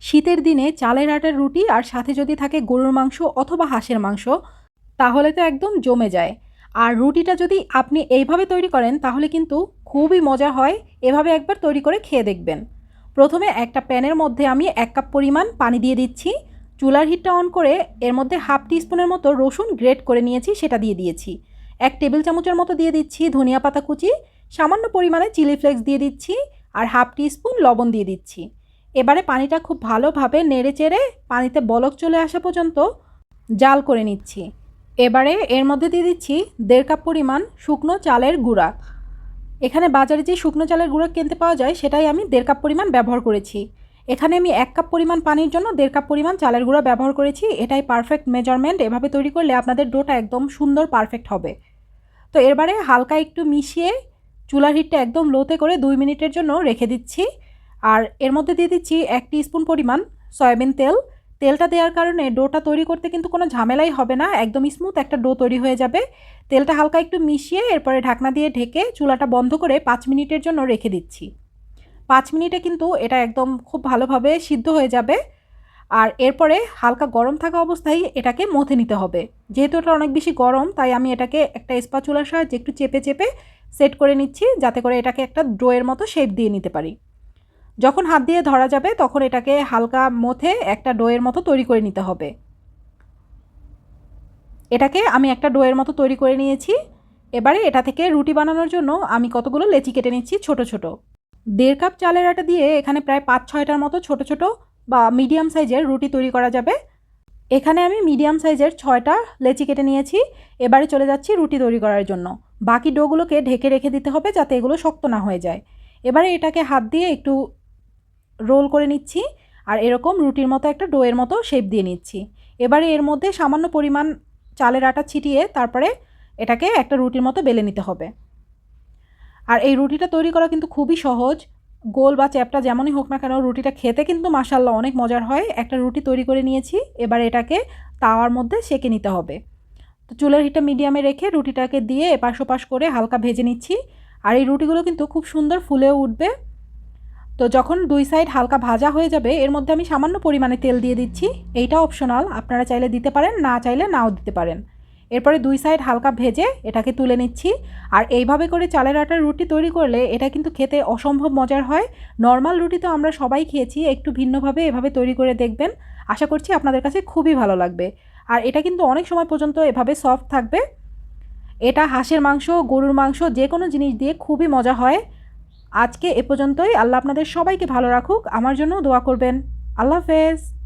শীতের দিনে চালের আটার রুটি আর সাথে যদি থাকে গরুর মাংস অথবা হাঁসের মাংস, তাহলে তো একদম জমে যায়। আর রুটিটা যদি আপনি এইভাবে তৈরি করেন, তাহলে কিন্তু খুবই মজা হয়। এভাবে একবার তৈরি করে খেয়ে দেখবেন। প্রথমে একটা প্যানের মধ্যে আমি এক কাপ পরিমাণ পানি দিয়ে দিচ্ছি। চুলার হিটটা অন করে এর মধ্যে হাফ টিস্পুনের মতো রসুন গ্রেট করে নিয়েছি, সেটা দিয়ে দিয়েছি। এক টেবিল চামচের মতো দিয়ে দিচ্ছি ধনিয়া পাতা কুচি, সামান্য পরিমাণে চিলি ফ্লেক্স দিয়ে দিচ্ছি, আর হাফ টিস্পুন লবণ দিয়ে দিচ্ছি। এবারে পানিটা খুব ভালোভাবে নেড়ে চেড়ে পানিতে বলক চলে আসা পর্যন্ত জাল করে নিচ্ছি। এবারে এর মধ্যে দিয়ে দিচ্ছি দেড় কাপ পরিমাণ শুকনো চালের গুঁড়া। এখানে বাজারে যে শুকনো চালের গুঁড়া কিনতে পাওয়া যায়, সেটাই আমি দেড় কাপ পরিমাণ ব্যবহার করেছি। এখানে আমি এক কাপ পরিমাণ পানির জন্য দেড় কাপ পরিমাণ চালের গুঁড়া ব্যবহার করেছি। এটাই পারফেক্ট মেজারমেন্ট এভাবে তৈরি করলে আপনাদের ডোটা একদম সুন্দর পারফেক্ট হবে। তো এবারে হালকা একটু মিশিয়ে চুলার হিটটা একদম লোতে করে দুই মিনিটের জন্য রেখে দিচ্ছি। আর এর মধ্যে দিয়ে দিচ্ছি এক স্পুন পরিমাণ সয়াবিন তেল। তেলটা দেওয়ার কারণে ডোটা তৈরি করতে কিন্তু কোনো ঝামেলাই হবে না, একদম স্মুথ একটা ডো তৈরি হয়ে যাবে। তেলটা হালকা একটু মিশিয়ে এরপরে ঢাকনা দিয়ে ঢেকে চুলাটা বন্ধ করে পাঁচ মিনিটের জন্য রেখে দিচ্ছি। পাঁচ মিনিটে কিন্তু এটা একদম খুব ভালোভাবে সিদ্ধ হয়ে যাবে। আর এরপরে হালকা গরম থাকা অবস্থায় এটাকে মথে নিতে হবে। যেহেতু এটা অনেক বেশি গরম, তাই আমি এটাকে একটা স্পাচুলার সাহায্যে একটু চেপে চেপে সেট করে নিচ্ছি, যাতে করে এটাকে একটা ডোয়ের মতো শেপ দিয়ে নিতে পারি। যখন হাত দিয়ে ধরা যাবে, তখন এটাকে হালকা মথে একটা ডোয়ের মতো তৈরি করে নিতে হবে। এটাকে আমি একটা ডোয়ের মতো তৈরি করে নিয়েছি। এবারে এটা থেকে রুটি বানানোর জন্য আমি কতগুলো লেচি কেটে নিচ্ছি ছোট ছোট। দেড় কাপ চালের আটা দিয়ে এখানে প্রায় পাঁচ ছয়টার মতো ছোট ছোট বা মিডিয়াম সাইজের রুটি তৈরি করা যাবে। এখানে আমি মিডিয়াম সাইজের ছয়টা লেচি কেটে নিয়েছি। এবারে চলে যাচ্ছি রুটি তৈরি করার জন্য। বাকি ডোগুলোকে ঢেকে রেখে দিতে হবে যাতে এগুলো শক্ত না হয়ে যায়। এবারে এটাকে হাত দিয়ে একটু রোল করে নিচ্ছি আর এরকম রুটির মতো একটা ডোয়ের মতো শেপ দিয়ে নিচ্ছি। এবারে এর মধ্যে সামান্য পরিমাণ চালের আটা ছিটিয়ে তারপরে এটাকে একটা রুটির মতো বেলে নিতে হবে। আর এই রুটিটা তৈরি করা কিন্তু খুবই সহজ। গোল বা চ্যাপটা যেমনই হোক না কেন, রুটিটা খেতে কিন্তু মাসাল্লাহ অনেক মজার হয়। একটা রুটি তৈরি করে নিয়েছি, এবার এটাকে তাওয়ার মধ্যে সেঁকে নিতে হবে। তো চুলের হিটটা মিডিয়ামে রেখে রুটিটাকে দিয়ে এপাশ ওপাশ করে হালকা ভেজে নিচ্ছি। আর এই রুটিগুলো কিন্তু খুব সুন্দর ফুলেও উঠবে। তো যখন দুই সাইড হালকা ভাজা হয়ে যাবে, এর মধ্যে আমি সামান্য পরিমাণে তেল দিয়ে দিচ্ছি। এইটা অপশনাল আপনারা চাইলে দিতে পারেন, না চাইলে নাও দিতে পারেন। এরপরে দুই সাইড হালকা ভেজে এটাকে তুলে নিচ্ছি। আর এইভাবে করে চালের আটার রুটি তৈরি করলে এটা কিন্তু খেতে অসম্ভব মজার হয়। নর্মাল রুটি তো আমরা সবাই খেয়েছি, একটু ভিন্নভাবে এভাবে তৈরি করে দেখবেন। আশা করছি আপনাদের কাছে খুবই ভালো লাগবে। আর এটা কিন্তু অনেক সময় পর্যন্ত এভাবে সফট থাকবে। এটা হাঁসের মাংস, গরুর মাংস যে কোনো জিনিস দিয়ে খুবই মজা হয়। আজকে এ পর্যন্তই। আল্লাহ আপনাদের সবাইকে ভালো রাখুক। আমার জন্য দোয়া করবেন। আল্লাহ হাফেজ।